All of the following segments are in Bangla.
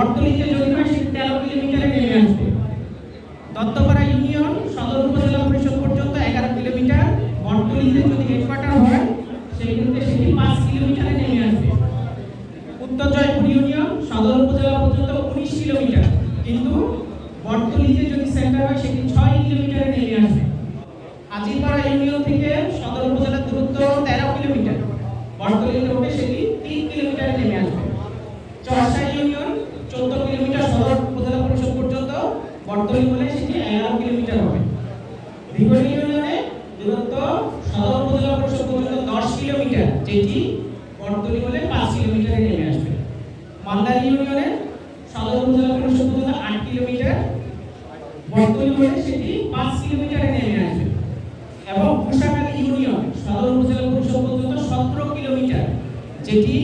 বটতলিতে যদি হয় সেটি তেরো কিলোমিটারে নেমে আসবে। দত্তপাড়া ইউনিয়ন সদর উপজেলা পরিষদ পর্যন্ত এগারো কিলোমিটার। বটতলিতে যদি হেডকোয়ার্টার হয় সেক্ষেত্রে সেটি পাঁচ কিলোমিটারে নেমে আসবে। উত্তর জয়পুর ইউনিয়ন সদর উপজেলা পর্যন্ত উনিশ কিলোমিটার। কিন্তু বটতলিতে যদি সেন্টার হয়, সেটি ছয় কিলোমিটারে নেমে আসবে। আজিরপাড়া ইউনিয়ন থেকে সদর উপজেলার দূরত্ব তেরো কিলোমিটার। বটতলিতে উঠে সেটি তিন কিলোমিটারে নেমে আসবে। চরসা ইউনিয়ন চোদ্দ কিলোমিটার সদর উপজেলা পরিষদ পর্যন্ত বটতলি হলে সেটি এগারো কিলোমিটার হবে ভিগড়ি ইউনিয়নে দূরত্ব সদর উপজেলা পরিষদ পর্যন্ত দশ কিলোমিটার, যেটি বটতলি হলে পাঁচ কিলোমিটারে নেমে আসবে। মালদা ইউনিয়নে সদর উপজেলা পরিষদ পর্যন্ত আট কিলোমিটার বটতলি হলে সেটি পাঁচ কিলোমিটারে নেমে আসবে। এবং কুশাখালী ইউনিয়ন সদর উপজেলা পরিষদ পর্যন্ত সতেরো কিলোমিটার, যেটি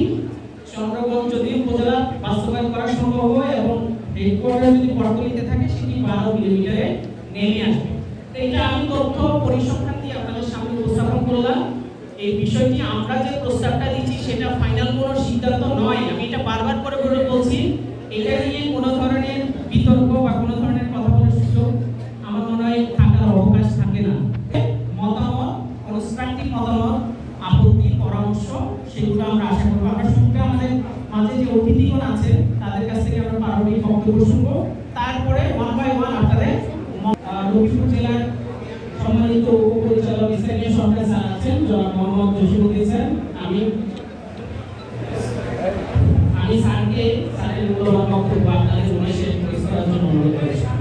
চন্দ্রগঞ্জ যদি উপজেলা বাস্তবায়ন করা সম্ভব হয় এবং হেডকোয়ার্টার যদি বটতলিতে থাকে, সেটি বারো কিলোমিটারে নেমে আসবে। এটা আমি তথ্য পরিসংখ্যান দিয়ে আপনাদের সামনে উপস্থাপন করলাম। এই বিষয়টি আমরা যে প্রস্তাবটা দিচ্ছি, সেটা ফাইনাল কোনো সিদ্ধান্ত নয়। আমি এটা বারবার করে করে বলছি, এটা নিয়ে কোনো ধরনের বিতর্ক বা কোনো ধরনের কথা বলার সুযোগ আমার মনে হয় থাকার অবকাশ থাকে না। মতামত কনস্ট্রাকটিভ মতামত, আপত্তি, পরামর্শ, সেগুলো আমরা আশা করব। আমরা শুনতে আমাদের মাঝে যে অতিথিগণ আছে তাদের কাছ থেকে আমরা প্রারম্ভিক বক্তব্য শুনব। তারপরে ওয়ান বাই ওয়ান আপনাদের ম- স্যার আছেন জনাব মোহাম্মদ জসিমুদ্দিন স্যার আমি আমি স্যারকে, স্যারের মূল্যবান বক্তব্য আপনাদের মনে শেষ করার জন্য অনুরোধ করেছি।